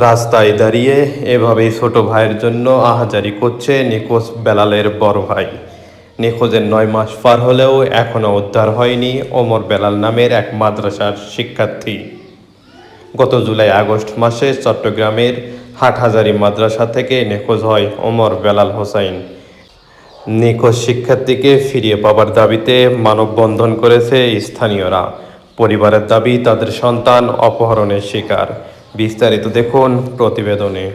রাস্তায় দাঁড়িয়ে এভাবেই ছোট ভাইয়ের জন্য আহাজারি করছে নিখোঁজ বেলালের বড় ভাই। নিখোঁজের নয় মাস পার হলেও এখনও উদ্ধার হয়নি ওমর বেলাল নামের এক মাদ্রাসার শিক্ষার্থী। গত জুলাই আগস্ট মাসে চট্টগ্রামের হাটহাজারি মাদ্রাসা থেকে নিখোঁজ হয় ওমর বেলাল হোসাইন। নিখোঁজ শিক্ষার্থীকে ফিরিয়ে পাবার দাবিতে মানববন্ধন করেছে স্থানীয়রা। পরিবারের দাবি, তাদের সন্তান অপহরণের শিকার। বিস্তারিত দেখুন প্রতিবেদনে।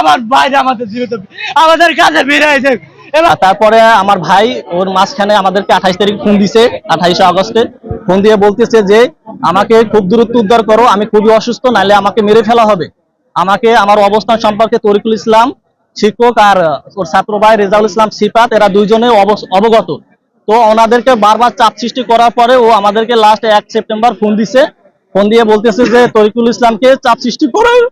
আমার বাইরে আমাদের জীবিত আমাদের কাছে ফিরে এসে তারপরে আমার ভাই, ওর মাঝখানে আমাদেরকে আঠাইশ তারিখ ফোন দিছে, আঠাইশে আগস্টে। ফোন দিয়ে বলতেছে যে, আমাকে খুব দূরত্ব উদ্ধার করো, আমি খুবই অসুস্থ, নাহলে আমাকে মেরে ফেলা হবে। আমাকে, আমার অবস্থান সম্পর্কে তরিকুল ইসলাম শিক্ষক আর ওর ছাত্র ভাই রেজাউল ইসলাম সিফাত, এরা দুইজনে অবগত। তো ওনাদেরকে বারবার চাপ সৃষ্টি করার পরে ও আমাদেরকে লাস্ট এক সেপ্টেম্বর ফোন দিছে। ফোন দিয়ে বলতেছে যে, তরিকুল ইসলামকে চাপ সৃষ্টি করার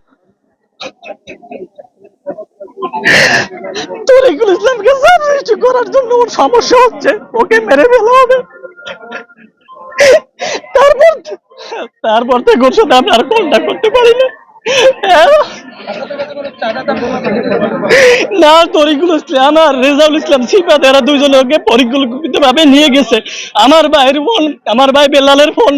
তরিকুল ইসলামকে চাপ করার জন্য ওর সমস্যা হচ্ছে। ওকে মেরে ফেলা হবে। তারপর তারপর থেকে ওর সাথে আমি আর কন্ট্যাক্ট করতে পারি না না, তরিকুল ইসলাম আর রেজাউল ইসলাম এরা দুইজনে ওকে পরিকল্পিত ভাবে নিয়ে গেছে। আমার ভাইয়ের ফোন আমার ভাই বেলালের ফোন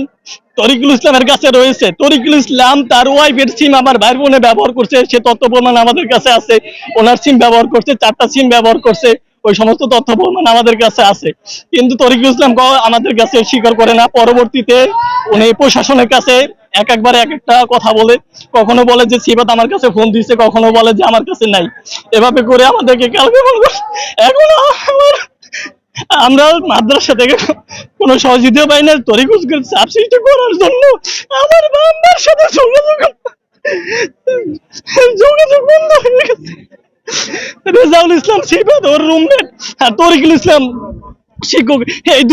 তরিকুল ইসলামের কাছে রয়েছে। তরিকুল ইসলাম তার ওয়াইফের সিম আমার ভাইয়ের ফোনে ব্যবহার করছে। সে তথ্য প্রমাণ আমাদের কাছে আছে। ওনার সিম ব্যবহার করছে, চারটা সিম ব্যবহার করছে। ওই সমস্ত তথ্য প্রমাণ আমাদের কাছে আছে। কিন্তু তরিকুল ইসলাম আমাদের কাছে স্বীকার করে না। পরবর্তীতে উনি প্রশাসনের কাছে এক একবার এক একটা কথা বলে। কখনো বলে যে সিবাত আমার কাছে ফোন দিচ্ছে কখনো বলে যে, আমার কাছে নাই। এভাবে করে আমাদেরকে কালকে এখন আমার, আমরা মাদ্রাসা থেকে কোনো সহযোগিতা পাই না। তরিকুল চাপ সৃষ্টি করার জন্য আমার বাবার সাথে যোগাযোগ যোগাযোগ বন্ধ হয়ে গেছে। রেজাউল ইসলাম সিফাত ওর রুমমেট আর তরিকুল ইসলাম শিক্ষক এই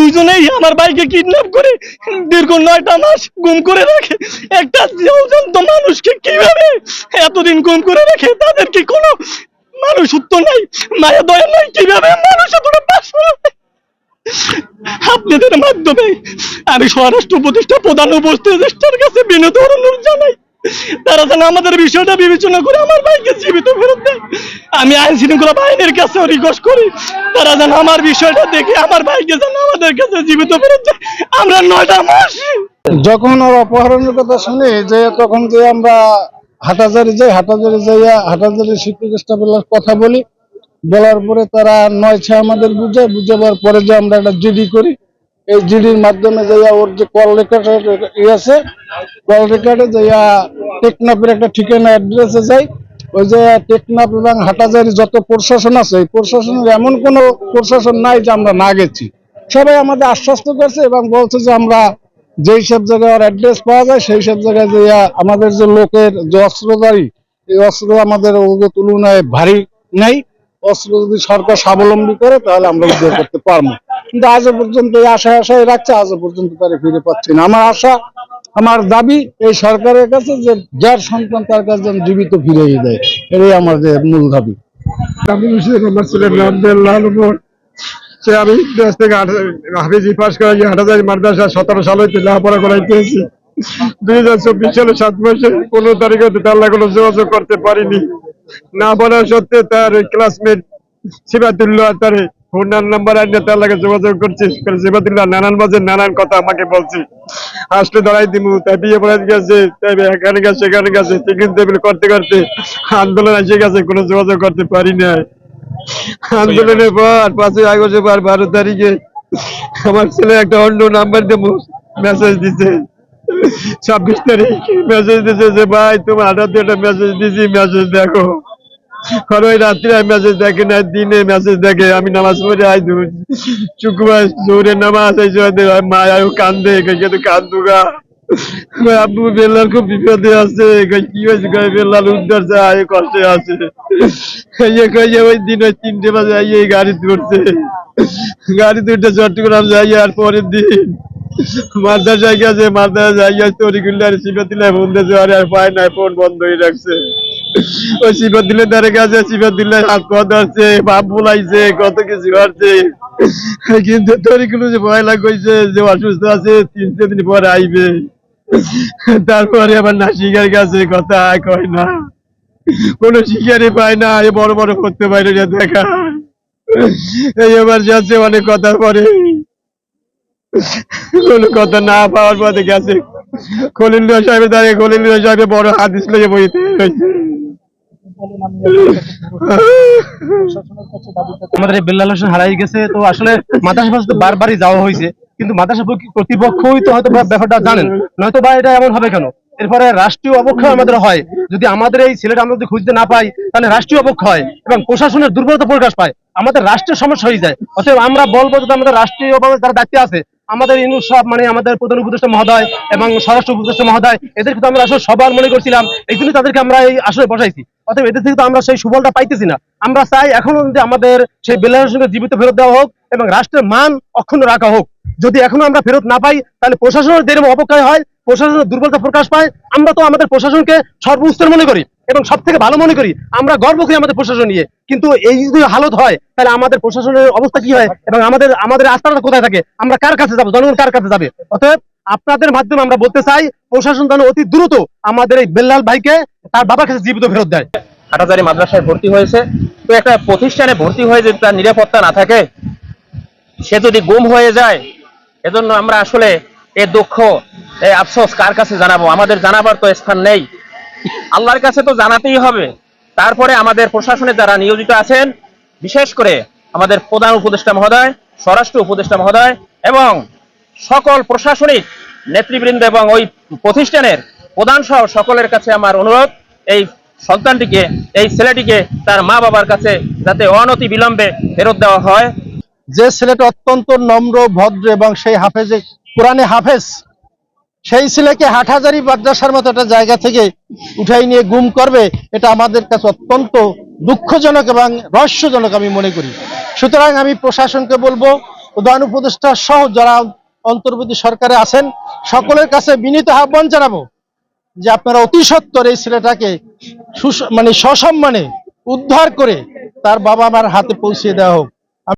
আমার ভাইকে কিডন্যাপ করে দীর্ঘ নয়টা মাস গুম করে রাখে। একটা মানুষকে কীভাবে এতদিন গুম করে রাখে? তাদের কি কোনো নাই? মায়া দয়া নাই? কীভাবে মানুষ আপনাদের মাধ্যমে আমি স্বরাষ্ট্র উপদেষ্টা, প্রধান উপদেষ্টার কাছে বিনোদ অনুরোধ জানাই। তারা যেন আমাদের বিষয়টা বিবেচনা করে আমার ভাইকে জীবিত ফেরত দেয়। আমি আইন শৃঙ্খলা বাহিনীর কাছে রিকোয়েস্ট করি, তারা যেন আমার বিষয়টা দেখে, আমার ভাইকে যেন আমাদের কাছে জীবিত ফেরত আমরা নয়টা মাস যখন ওর অপহরণের কথা শুনি, যে তখন যে আমরা হাটাজারি যাই, হাটাজারি যাইয়া হাটাজারি শিক্ষক স্টাফের কথা বলি, বলার পরে তারা নয় ছয় আমাদের বুঝায়, বুঝাবার পরে যে আমরা একটা জিডি করি। এই জিডির মাধ্যমে যাইয়া ওর যে কল রেকর্ড আছে কল রেকর্ডে যাইয়া টেকনাফের একটা ঠিকানা অ্যাড্রেসে যাই ওই যে টেকনাফ এবং হাটাজারি যত প্রশাসন আছে, এই প্রশাসনের এমন কোনো প্রশাসন নাই যে আমরা না গেছি। সবাই আমাদের আশ্বস্ত করছে এবং বলছে যে আমরা যেই সব জায়গায় ওর অ্যাড্রেস পাওয়া যায়, সেই সব জায়গায় যে আমাদের যে লোকের যে অস্ত্রধারী, এই অস্ত্র আমাদের তুলনায় ভারী নেই। অস্ত্র যদি সরকার স্বাবলম্বী করে, তাহলে আমরা উদ্ধার করতে পারব। কিন্তু আজও পর্যন্ত এই আশায় আশায় রাখছে, আজও পর্যন্ত তারা ফিরে পাচ্ছি না। আমার আশা আমার দাবি এই সরকারের কাছে যে যার সন্তান তার কাছে যেন জীবিত ফিরিয়ে দেয়, এটাই আমাদের মূল দাবি। আমি দুই হাজার চব্বিশ সাত পনেরো যোগাযোগ করতে পারিনি। না তার ক্লাসমেট সিবাতুল্লাহ তার ফোন নাম্বার আনিয়ে তার লাগে যোগাযোগ করছি। সিবাতুল্লাহ নানান মাঝে নানান কথা আমাকে বলছে। আসলে দাঁড়াই দিমু, তাই বিয়ে পড়ে গেছে, তাই এখানে গেছে, সেখানে গেছে, টিফিন টেবিল করতে করতে আন্দোলন এসে গেছে, কোনো যোগাযোগ করতে পারি না আন্দোলনের পর পাঁচই আগস্ট পর বারো তারিখে আমার ছেলে একটা অন্য নাম্বার দিয়ে মেসেজ দিছে। ছাব্বিশ তারিখ মেসেজ দিছে যে, ভাই, তোমার হঠাৎ একটা মেসেজ দিছি মেসেজ দেখো। ওই রাত্রে মেসেজ দেখে না দিনে মেসেজ দেখে আমি নামাজ পড়ে আই শুক্রবার জোরে নামাজ এই মা আয়ো কান্দে কিন্তু কান্দুগা আব্বু বেল্লাল খুব বিপদে আছে কি হয়েছে, কই বেল্লাল উদ্ধার চায় কষ্টে আছে। ওই দিন ওই তিনটে বাজে আইয়ে গাড়ি ধরছে। গাড়ি দুইটা চট্টগ্রাম যাই আর পরের দিন। মাদ্রাসায় গেছে মাদ্রাসায় গেছে তরিকুল্লার দিলে ফোন দিয়েছে আর পায় নাই, ফোন বন্ধ হয়ে রাখছে। ওই সিপে দিলে তার কাছে সিপে দিলে হাত পা ধরছে, বাপ বুলাইছে, কত কিছু করছে। কিন্তু তরিকুল যে ভয় লাগাইছে যে অসুস্থ আছে, তিন চার দিন পরে আইবে। তারপরে আবার নাসিকার কাছে কথা কয় না। কোনো শিকারই পায় না, এ বড় বড় করতে পারে না, দেখা। এই এবার যাচ্ছে, অনেক কথার পরে কোনো কথা না পাওয়ার পরে গেছে। খলিল সাহেবের দাঁড়িয়ে খলিল সাহেবের বড় হাদিস লেগে বইতে হয়েছে আমাদের হোসেন হারাই গেছে, তো আসলে মাদ্রাসা তো বারবারই যাওয়া হয়েছে, কিন্তু মাদ্রাসা কর্তৃপক্ষই তো হয়তো ব্যাপারটা জানেন। নয়তো বা এটা এমন হবে কেন? এরপরে রাষ্ট্রীয় অবক্ষয় আমাদের হয়। যদি আমাদের এই ছেলেটা আমরা যদি খুঁজতে না পাই, তাহলে রাষ্ট্রীয় অবক্ষয় হয় এবং প্রশাসনের দুর্বলতা প্রকাশ পায়। আমাদের রাষ্ট্রের সমস্যা হয়ে যায়। অতএব আমরা বলব যে আমাদের রাষ্ট্রীয় ভাবে যারা দায়িত্বে আছে আমাদের ইনুস সব মানে আমাদের প্রধান উপদেষ্টা মহোদয় এবং স্বরাষ্ট্র উপদেষ্টা মহোদয় এদেরকে তো আমরা আসলে সবার মনে করছিলাম, এই জন্য তাদেরকে আমরা এই আসলে বসাইছি। অতএব এদের থেকে তো আমরা সেই সুফলটা পাইতেছি না। আমরা চাই এখনও যদি আমাদের সেই বেলার সঙ্গে জীবিত ফেরত দেওয়া হোক এবং রাষ্ট্রের মান অক্ষুণ্ণ রাখা হোক। যদি এখনও আমরা ফেরত না পাই, তাহলে প্রশাসনের যেরকম অবক্ষয় হয়, প্রশাসনের দুর্বলতা প্রকাশ পায়। আমরা তো আমাদের প্রশাসনকে সর্বোচ্চের মনে করি। এবং সব থেকে ভালো মনে করি, আমরা গর্ব করি আমাদের প্রশাসন নিয়ে। কিন্তু এই যদি হালত হয়, তাহলে আমাদের প্রশাসনের অবস্থা কি হয় এবং আমাদের আমাদের আস্থাটা কোথায় থাকে? আমরা কার কাছে যাব? জনগণ কার কাছে যাবে? অতএব আপনাদের মাধ্যমে আমরা বলতে চাই, প্রশাসন যেন অতি দ্রুত আমাদের এই বেল্লাল ভাইকে তার বাবার কাছে জীবিত ফেরত দেয়। হাটাজারি মাদ্রাসায় ভর্তি হয়েছে। তো একটা প্রতিষ্ঠানে ভর্তি হয়ে যদি তার নিরাপত্তা না থাকে, সে যদি গুম হয়ে যায়, এজন্য আমরা আসলে এ দুঃখ এই আফসোস কার কাছে জানাব? আমাদের জানাবার তো স্থান নেই। আল্লাহর কাছে তো জানাতেই হবে। তারপরে আমাদের প্রশাসনে যারা নিয়োজিত আছেন, বিশেষ করে আমাদের প্রধান উপদেষ্টা মহোদয়, স্বরাষ্ট্র উপদেষ্টা মহোদয় এবং সকল প্রশাসনিক নেতৃবৃন্দ এবং ওই প্রতিষ্ঠানের প্রধান সহ সকলের কাছে আমার অনুরোধ, এই সন্তানটিকে, এই ছেলেটিকে তার মা বাবার কাছে যাতে অনতি বিলম্বে ফেরত দেওয়া হয়। যে ছেলেটা অত্যন্ত নম্র, ভদ্র এবং সেই হাফেজে, কোরআনে হাফেজ সেই ছেলেকে হাটহাজারি মাদ্রাসার মতো একটা জায়গা থেকে উঠাই নিয়ে গুম করবে, এটা আমাদের কাছে অত্যন্ত দুঃখজনক এবং রহস্যজনক আমি মনে করি। সুতরাং আমি প্রশাসনকে বলব, প্রধান উপদেষ্টা সহ যারা অন্তর্বর্তী সরকারে আছেন, সকলের কাছে বিনীত আহ্বান জানাব যে আপনারা অতি সত্বর এই ছেলেটাকে মানে সসম্মানে উদ্ধার করে তার বাবা মার হাতে পৌঁছে দেওয়া হোক।